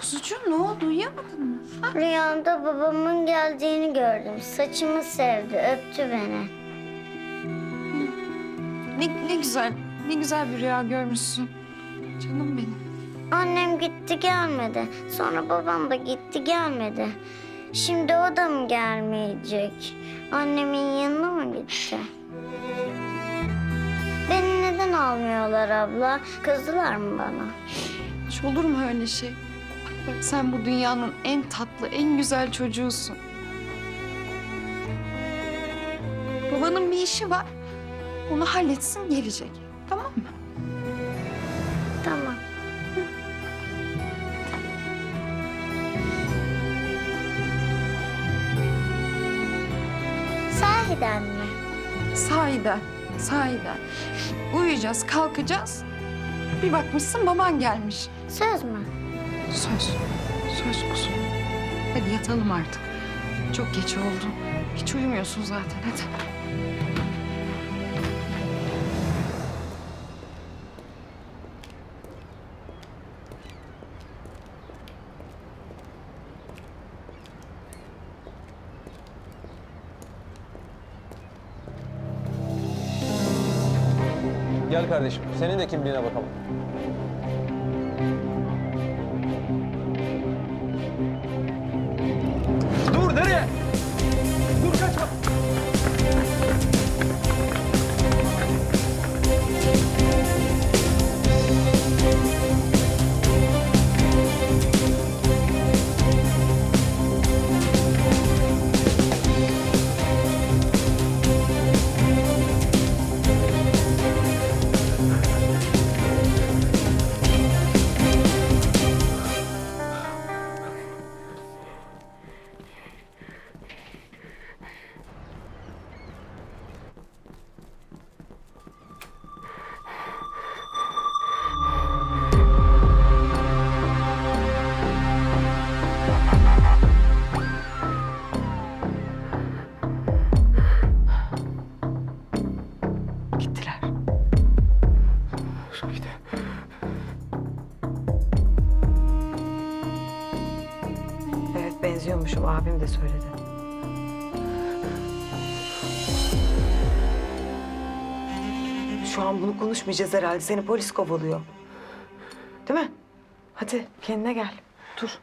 Kuzucuğum ne oldu uyuyamadın mı? Ha? Rüyamda babamın geldiğini gördüm. Saçımı sevdi, öptü beni. Ne, ne güzel, ne güzel bir rüya görmüşsün. Canım benim. Annem gitti gelmedi. Sonra babam da gitti gelmedi. Şimdi o da mı gelmeyecek? Annemin yanına mı gitti? Almıyorlar abla? Kızdılar mı bana? Hiç olur mu öyle şey? Bak sen bu dünyanın en tatlı, en güzel çocuğusun. Babanın bir işi var. Onu halletsin gelecek. Tamam mı? Tamam. Sahiden mi? Sahiden, sahiden. Uyuyacağız, kalkacağız. Bir bakmışsın baban gelmiş. Söz mü? Söz, söz kuzum. Hadi yatalım artık. Çok geç oldu. Hiç uyumuyorsun zaten hadi. Gel kardeşim, senin de kimliğine bakalım. Evet benziyormuşum abim de söyledi. Şu an bunu konuşmayacağız herhalde. Seni polis kovalıyor. Değil mi? Hadi kendine gel. Dur.